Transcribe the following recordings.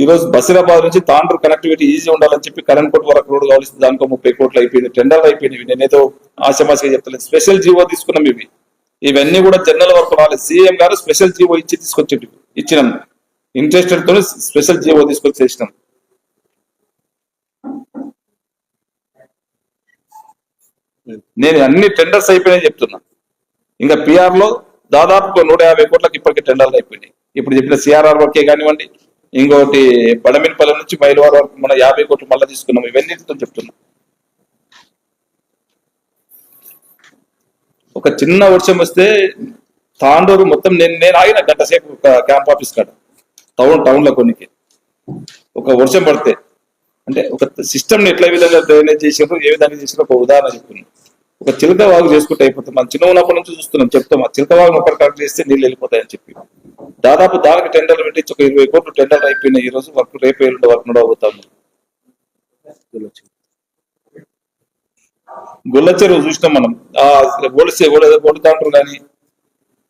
ఈ రోజు బసిరాబాద్ నుంచి తాండ్రు కనెక్టివిటీ ఈజీ ఉండాలని చెప్పి కరెంట్ కోట్ వరకు రోడ్ కావాలి దానికో ముప్పై కోట్లు అయిపోయింది టెండర్లు అయిపోయినవి. నేనేదో ఆశమాసిగా చెప్తలేదు స్పెషల్ జీవో తీసుకున్నాం ఇవి. ఇవన్నీ కూడా జనరల్ వరకు రాలేదు. సీఎం గారు స్పెషల్ జీవో ఇచ్చి తీసుకొచ్చి ఇచ్చినాం. ఇంట్రెస్టెడ్తో స్పెషల్ జీవో తీసుకొచ్చి చేసినాం. నేను అన్ని టెండర్స్ అయిపోయినాయి చెప్తున్నా. ఇంకా పిఆర్లో దాదాపు నూట యాభై కోట్లకు ఇప్పటికే టెండర్లు అయిపోయినాయి. ఇప్పుడు చెప్పిన సిఆర్ఆర్ వర్కే కానివ్వండి ఇంకోటి బడమినపల్లి నుంచి మైలవాడ వరకు మన యాభై కోట్లు మళ్ళీ తీసుకున్నాం. ఇవన్నిటితో చెప్తున్నాం. ఒక చిన్న వర్షం వస్తే తాండూరు మొత్తం నేను నేను ఆగిన గంట సేపు ఒక క్యాంప్ ఆఫీస్ కాడ టౌన్ టౌన్లో కొన్నికి. ఒక వర్షం పడితే అంటే ఒక సిస్టమ్ని ఎట్లా విధంగా డ్రైనేజ్ చేసారు ఏ విధంగా చేసారో ఒక ఉదాహరణ చెప్తున్నాను ఒక చిలక వాగు చేసుకుంటే అయిపోతుంది. మనం చిన్న ఉన్నప్పటి నుంచి చూస్తున్నాం చెప్తాం ఆ చిలక వాగు కరెక్ట్ చేస్తే నీళ్ళు వెళ్ళిపోతాయని చెప్పి. దాదాపు దానికి టెండర్లు పెట్టించి ఒక ఇరవై కోట్లు టెండర్లు అయిపోయినాయి ఈ రోజు వర్క్ రేపు ఎల్లుండి వర్క్ కూడా అవుతాము. గొల్ల చెరువు చూసినాం మనం. ఆ గొలిసే కానీ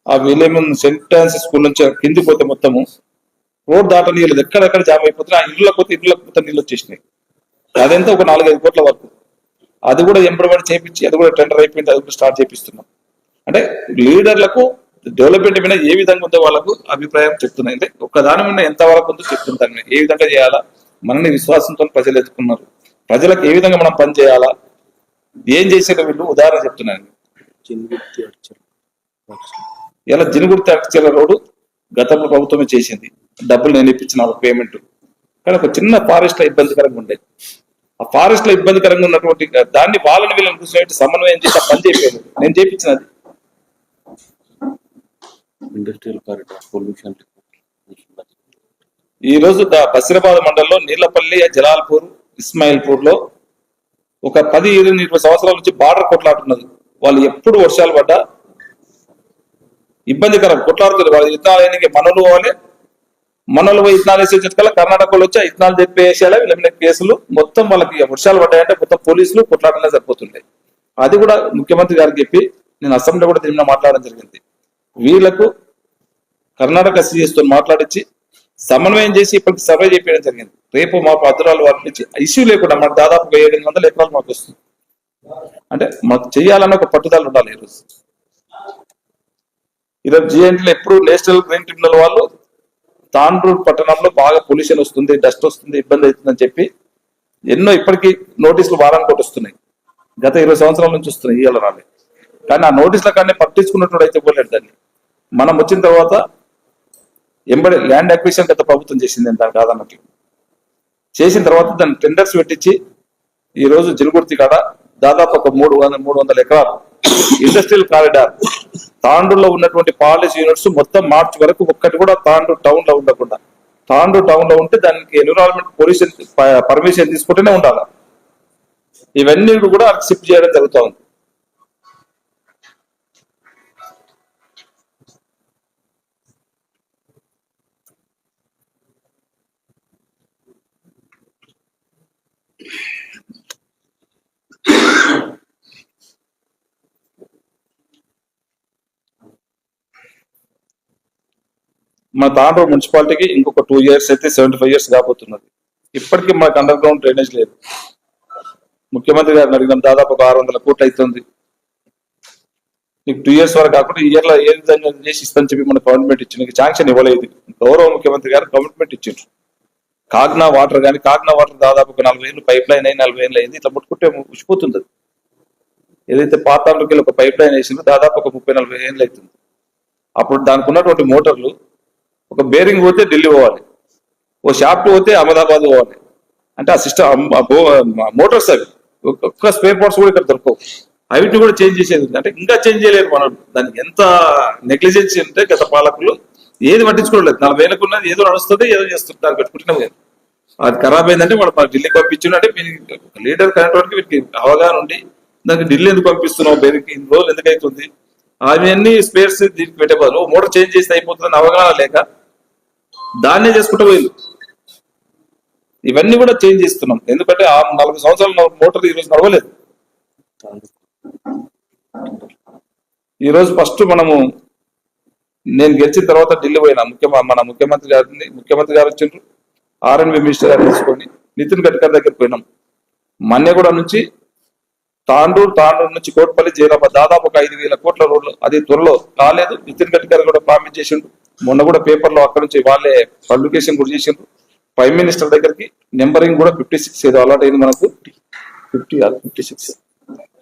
ఆ విలేమన్ సెంట్ ఆన్సీ స్కూల్ నుంచి కింది పోతే మొత్తము రోడ్ దాటనీయలేదు ఎక్కడెక్కడ జామ్ అయిపోతున్నాయి ఆ ఇళ్ళకి పోతే ఇళ్ళకి పోతే నీళ్ళు వచ్చేసినాయి. అదంతా ఒక నాలుగైదు కోట్ల వరకు. అది కూడా ఎంబడబడి చేయించి అది కూడా టెండర్ అయిపోయింది అది కూడా స్టార్ట్ చేపిస్తున్నాం. అంటే లీడర్లకు డెవలప్మెంట్ మీద ఏ విధంగా ఉందో వాళ్ళకు అభిప్రాయం చెప్తున్నాయి అంటే ఒక్క దాని మీద ఎంత వరకు ఉందో చెప్తుంటాను ఏ విధంగా చేయాలా? మనని విశ్వాసంతో ప్రజలు ఎత్తుకున్నారు ప్రజలకు ఏ విధంగా మనం పని చేయాలా? ఏం చేసారో వీళ్ళు ఉదాహరణ చెప్తున్నాను. ఇలా జినుగుర్తి అక్షర రోడ్డు గతంలో ప్రభుత్వమే చేసింది. డబ్బులు నేను ఇప్పించిన పేమెంట్ కానీ ఒక చిన్న ఫారెస్ట్లో ఇబ్బందికరంగా ఉండేది ఆ ఫారెస్ట్లో ఇబ్బందికరంగా ఉన్నటువంటి దాన్ని వాళ్ళని వీళ్ళని కూర్చోబెట్టి సమన్వయం చేసి పని చేయలేదు నేను చేయించినది ఇండస్ట్రియల్ కారిడార్ పొల్యూషన్ ఈ రోజు ద- బసిరాబాద్ మండలంలో నీళ్ళపల్లి జలాల్పూర్ ఇస్మాయిల్పూర్లో ఒక పది ఇరవై ఇరవై సంవత్సరాల నుంచి బార్డర్ కొట్లాడుతున్నది. వాళ్ళు ఎప్పుడు వర్షాలు పడ్డా ఇబ్బందికరం కొట్లాడుతుంది వాళ్ళు ఇత్తనాలు వేయడానికి మనలు పోవాలి. మనలు పోయి ఇత్తనాలు వేసే కర్ణాటకలో వచ్చి ఆ ఇత్తనాలు చెప్పేసేయాలి వీళ్ళ మీద కేసులు. మొత్తం వాళ్ళకి వర్షాలు పడ్డాయంటే మొత్తం పోలీసులు కొట్లాడలే సరిపోతుంటాయి. అది కూడా ముఖ్యమంత్రి గారికి చెప్పి నేను అసెంబ్లీ కూడా దీని మాట్లాడడం జరిగింది. వీళ్ళకు కర్ణాటక సీఎస్తో మాట్లాడించి సమన్వయం చేసి ఇప్పటికి సర్వే చేయడం జరిగింది. రేపు మాకు అద్దురాలు వాటించి ఇష్యూ లేకుండా మాకు దాదాపు ఏడు వందల ఎకరాలు మాకు వస్తుంది. అంటే మాకు చేయాలన్న ఒక పట్టుదల ఉండాలి ఈరోజు ఈరోజు జిఎన్టీలో ఎప్పుడు నేషనల్ గ్రీన్ ట్రిబ్యునల్ వాళ్ళు తాండ్రూర్ పట్టణంలో బాగా పొల్యూషన్ వస్తుంది డస్ట్ వస్తుంది ఇబ్బంది అవుతుందని చెప్పి ఎన్నో ఇప్పటికీ నోటీసులు వారానికి ఒకటి వస్తున్నాయి. గత ఇరవై సంవత్సరాల నుంచి వస్తున్నాయి ఇవాళ రాలే. కానీ ఆ నోటీసుల కానీ పట్టించుకున్నట్టు అయితే పోలేడు దాన్ని. మనం వచ్చిన తర్వాత ఎంబడి ల్యాండ్ అక్విజిషన్ గత ప్రభుత్వం చేసింది దాని కాదన్నట్లు చేసిన తర్వాత దాన్ని టెండర్స్ పెట్టించి ఈరోజు జిలుగుర్తి కాడ దాదాపు ఒక మూడు వందల మూడు వందల ఎకరాలు ఇండస్ట్రియల్ కారిడార్ తాండూరులో ఉన్నటువంటి పాలిస్ యూనిట్స్ మొత్తం మార్చి వరకు ఒక్కటి కూడా తాండ్రు టౌన్లో ఉండకుండా తాండ్రు టౌన్లో ఉంటే దానికి ఎన్విరాన్మెంట్ పొల్యూషన్ పర్మిషన్ తీసుకుంటూనే ఉండాలి. ఇవన్నీ కూడా షిఫ్ట్ చేయడం జరుగుతూ ఉంది మన తాండ్రూరు మున్సిపాలిటీకి ఇంకొక టూ ఇయర్స్ అయితే సెవెంటీ ఫైవ్ ఇయర్స్ కాబోతున్నది. ఇప్పటికీ మనకు అండర్ గ్రౌండ్ డ్రైనేజ్ లేదు. ముఖ్యమంత్రి గారిని అడిగినాం దాదాపు ఒక ఆరు వందల కోట్లు అవుతుంది నీకు టూ ఇయర్స్ వరకు కాకుండా ఈ ఇయర్లో ఏ విధంగా చేసి ఇస్తాను చెప్పి మన గవర్నమెంట్ ఇచ్చింది. నీకు శాంక్షన్ ఇవ్వలేదు. గౌరవ ముఖ్యమంత్రి గారు కమిట్మెంట్ ఇచ్చిండ్రు. కాగ్నా వాటర్ కానీ కాగ్నా వాటర్ దాదాపు ఒక నలభై ఏళ్ళు పైప్ లైన్ అయి నలభై ఏళ్ళు అయింది. ఇట్లా ముట్టుకుంటే ఉచిపోతుంది ఏదైతే పాతాళ్ళకి ఒక పైప్ లైన్ వేసిందో దాదాపు ఒక ముప్పై నలభై ఏళ్ళు అవుతుంది. అప్పుడు దానికి ఉన్నటువంటి మోటార్లు ఒక బేరింగ్ పోతే ఢిల్లీ పోవాలి. ఓ షాప్ పోతే అహ్మదాబాద్ పోవాలి. అంటే ఆ సిస్టమ్ మోటార్స్ అవి. ఒక్క- స్పేర్ పార్ట్స్ కూడా ఇక్కడ దొరకవు. అవిటిని కూడా చేంజ్ చేసేది అంటే ఇంకా చేంజ్ చేయలేదు మనం. దానికి ఎంత నెగ్లిజెన్సీ అంటే గత పాలకులు ఏది పట్టించుకోలేదు. నలభై ఏళ్ళకు ఉన్నది ఏదో నడుస్తుంది ఏదో చేస్తుంటారు పెట్టుకుంటున్నాం అది ఖరాబ్ అయిందంటే మనం మన ఢిల్లీకి పంపించుండు అంటే లీడర్ ఒక లీడర్ కనేటువంటి అవగాహన ఉండి దానికి ఢిల్లీ ఎందుకు పంపిస్తున్నావు? బేరికి ఇన్ని రోజులు ఎందుకు అవుతుంది? అవన్నీ స్పేర్స్ దీనికి పెట్టే బదులు. మోటార్ చేంజ్ చేస్తే అయిపోతుందని అవగాహన లేక దాన్నే చేసుకుంటూ పోయింది. ఇవన్నీ కూడా చేంజ్ చేస్తున్నాం. ఎందుకంటే ఆ నలభై సంవత్సరాల మోటార్ ఈ రోజు నడవలేదు. ఈరోజు ఫస్ట్ మనము నేను గెలిచిన తర్వాత ఢిల్లీ పోయినా. ముఖ్య మన ముఖ్యమంత్రి గారిని ముఖ్యమంత్రి గారు వచ్చిండ్రు. ఆర్ఎన్బి మినిస్టర్ గారు తీసుకొని నితిన్ గడ్కర్ దగ్గరికి పోయినాం. మన్యగూడ నుంచి తాండూరు తాండూరు నుంచి కోట్పల్లి జైరాబాద్ దాదాపు ఒక ఐదు వేల కోట్ల రోడ్లు అది త్వరలో కాలేదు నితిన్ గడ్కర్ కూడా ప్రామిస్ చేసిండు. మొన్న కూడా పేపర్లో అక్కడ నుంచి వాళ్ళే పబ్లికేషన్ కూడా చేసిండ్రు. ప్రైమ్ మినిస్టర్ దగ్గరికి నెంబరింగ్ కూడా ఫిఫ్టీ సిక్స్ ఏదో అలాట్ అయింది మనకు. Fifty fifty six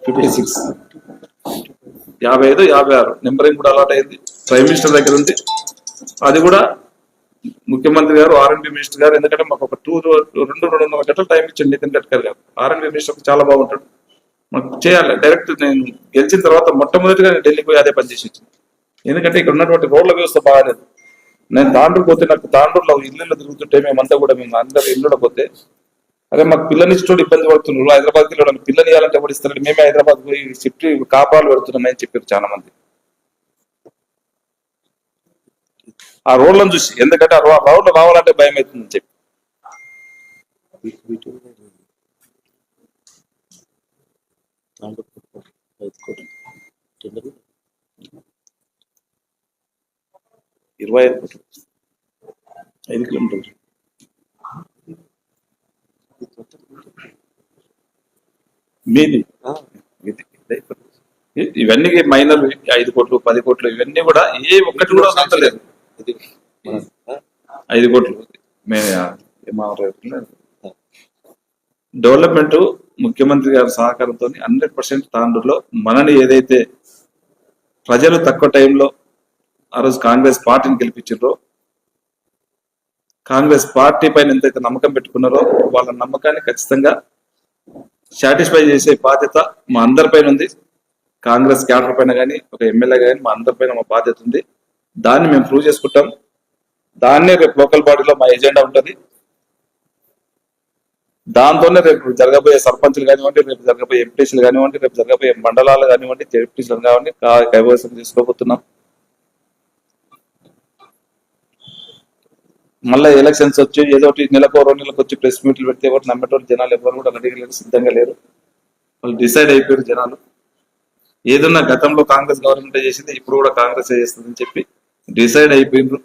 fifty six యాభై ఐదు యాభై ఆరు నెంబరింగ్ కూడా అలాట్ అయింది. ప్రైమ్ మినిస్టర్ దగ్గర ఉంది అది కూడా ముఖ్యమంత్రి గారు ఆర్ఎన్బి మినిస్టర్ గారు ఎందుకంటే మాకు ఒక టూ రెండు రెండున్నర గంటల టైం ఇచ్చింది నితిన్ గడ్కర్ గారు. ఆర్ఎన్బి మినిస్టర్ చాలా బాగుంటాడు. మనకు చేయాలి. డైరెక్ట్ నేను గెలిచిన తర్వాత మొట్టమొదటిగా నేను ఢిల్లీకి పోయి అదే పని చేసి వచ్చింది ఎందుకంటే ఇక్కడ ఉన్నటువంటి రోడ్ల వ్యవస్థ బాగాలేదు. నేను తాండూరు పోతే నాకు తాండూరులో ఇల్లు తిరుగుతుంటే మేమంతా కూడా మేము అందరూ ఇల్లు పోతే అదే మాకు పిల్లనిచ్చేటోడు ఇబ్బంది పడుతున్నారు హైదరాబాద్కి వెళ్ళడం పిల్లని ఇవ్వాలంటే ఎవరు ఇస్తారంటే మేమే హైదరాబాద్ పోయి చెప్పి కాపాలు పెడుతున్నామని చెప్పారు చాలా మంది ఆ రోడ్లను చూసి ఎందుకంటే ఆ రో- రోడ్లు రావాలంటే భయం అవుతుందని చెప్పి. Thank you తాండూరు ఐదు కోట్లు టెండర్ ఇరవై ఐదు కోట్లు ఐదు కిలోమీటర్లు మీది ఇవన్నీ మైనర్ ఐదు కోట్లు పది కోట్లు ఇవన్నీ కూడా ఏ ఒక్కటి కూడా అంతలేదు ఐదు కోట్లు. డెవలప్మెంట్ ముఖ్యమంత్రి గారి సహకారంతో హండ్రెడ్ పర్సెంట్ తాండూరులో మనని ఏదైతే ప్రజలు తక్కువ టైంలో ఆ రోజు కాంగ్రెస్ పార్టీని గెలిపించారో కాంగ్రెస్ పార్టీ పైన ఎంతైతే నమ్మకం పెట్టుకున్నారో వాళ్ళ నమ్మకాన్ని ఖచ్చితంగా సాటిస్ఫై చేసే బాధ్యత మా అందరి పైన ఉంది. కాంగ్రెస్ క్యాడర్ పైన కానీ ఒక ఎమ్మెల్యే కానీ మా అందరి పైన మా బాధ్యత ఉంది. దాన్ని మేము ప్రూవ్ చేసుకుంటాం. దాన్నే రేపు లోకల్ బాడీలో మా ఎజెండా ఉంటుంది. దాంతోనే రేపు జరగబోయే సర్పంచ్లు కానివ్వండి రేపు జరగబోయే ఎంపీసీలు కానివ్వండి రేపు జరగబోయే మండలాలు కానివ్వండి జెడ్పీసీలు కానివ్వండి కైవసం తీసుకోబోతున్నాం. మళ్ళీ ఎలక్షన్స్ వచ్చి ఏదో ఒకటి నెలకు రెండు నెలలకు వచ్చి ప్రెస్ మీట్లు పెడితే ఎవరు నమ్మేటోళ్ళు జనాలు ఎవరు కూడా అడిగలేరు సిద్ధంగా లేరు. వాళ్ళు డిసైడ్ అయిపోయారు జనాలు. ఏదన్నా గతంలో కాంగ్రెస్ గవర్నమెంట్ చేసింది ఇప్పుడు కూడా కాంగ్రెస్ చేస్తుందని చెప్పి డిసైడ్ అయిపోయిండ్రు.